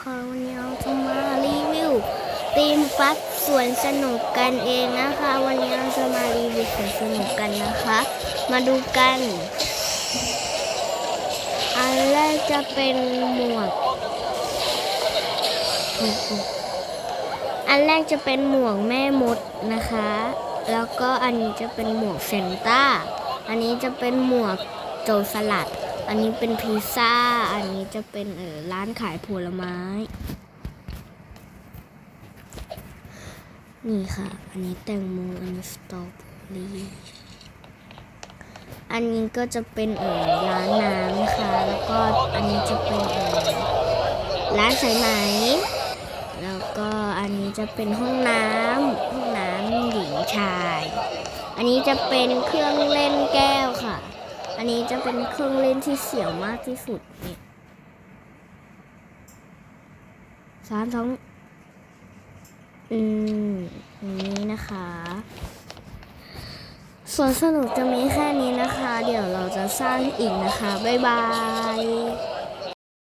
นะคะวันนี้เราจะมารีวิวตีมฟัดสวนสนุกกันเองนะคะ วันนี้เราจะมารีวิวสวนสนุกกันนะคะ มาดูกัน อันแรกจะเป็นหมวก อันแรกจะเป็นหมวกแม่มดนะคะ แล้วก็อันนี้จะเป็นหมวกเซนต้า อันนี้จะเป็นหมวกโจรสลัด อันนี้เป็นพิซซ่า อันนี้จะเป็นเออร้านขายผลไม้ นี่ค่ะ อันนี้แตงโม อันนี้สตรอเบอรี่อันนี้ก็จะเป็นเออร้านน้ำค่ะแล้วก็อันนี้จะเป็นเออร้านสายไหม แล้วก็อันนี้จะเป็นห้องน้ำห้องน้ำหญิงชาย อันนี้จะเป็นเครื่องเล่นแก้วค่ะ อันนี้จะเป็นเครื่องเล่นที่เสียวมากที่สุดนี่สามสองอืมอนี้นะคะ ส่วนสนุกจะมีแค่นี้นะคะ เดี๋ยวเราจะสร้างอีกนะคะ บ๊ายบาย